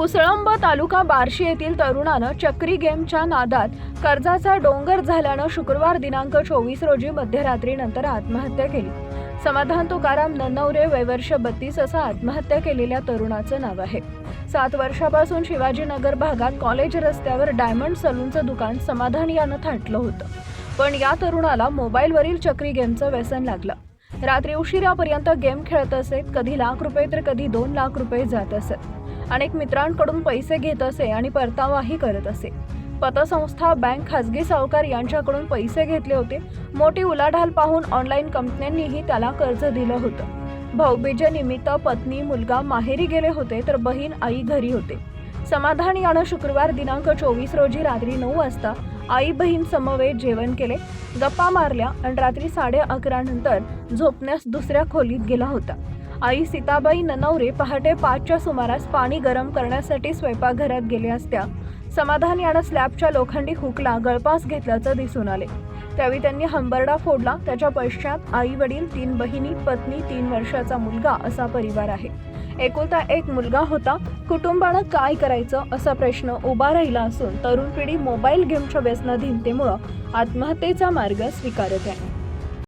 कुसळंब तालुका बार्शी येथील तरुणानं चक्री गेमच्या नादात कर्जाचा डोंगर झाल्यानं शुक्रवार दिनांक चोवीस रोजी मध्यरात्रीनंतर आत्महत्या केली. समाधान तुकाराम नन्नवरे वयवर्ष बत्तीस असं आत्महत्या केलेल्या तरुणाचं नाव आहे. सात वर्षापासून शिवाजीनगर भागात कॉलेज रस्त्यावर डायमंड सलूनचं दुकान समाधान यानं थाटलं होतं. पण या तरुणाला मोबाईलवरील चक्री गेमचं व्यसन लागलं. रात्री उशिरापर्यंत गेम खेळत असेत कधी लाख रुपये तर कधी दोन लाख रुपये जात असत. अनेक मित्रांकडून पैसे घेत असे आणि परतावाही करत असे. पतसंस्था बँक खासगी सावकार यांच्याकडून पैसे घेतले होते. मोठी उलाढाल पाहून ऑनलाईन कंपन्यांनीही त्याला कर्ज दिलं होतं. भाऊबीजेनिमित्त पत्नी मुलगा माहेरी गेले होते तर बहीण आई घरी होते. समाधान यानं शुक्रवार दिनांक चोवीस रोजी रात्री नऊ वाजता आई बहीण समवेत जेवण केले गप्पा मारल्या आणि रात्री साडे अकरा नंतर झोपण्यास दुसऱ्या खोलीत गेला होता. आई सीताबाई ननवरे पहाटे पाचच्या सुमारास पाणी गरम करण्यासाठी स्वयंपाकघरात गेले असत्या. समाधान यानं स्लॅबच्या लोखंडी हुकला गळपास घेतल्याचं दिसून आले. त्यावेळी त्यांनी हंबरडा फोडला. त्याच्या पश्चात आई वडील तीन बहिणी पत्नी तीन वर्षाचा मुलगा असा परिवार आहे. एकुलता एक मुलगा होता. कुटुंबानं काय करायचं असा प्रश्न उभा राहिला असून तरुण पिढी मोबाईल गेमच्या व्यसनाधीनतेमुळं आत्महत्येचा मार्ग स्वीकारत आहे.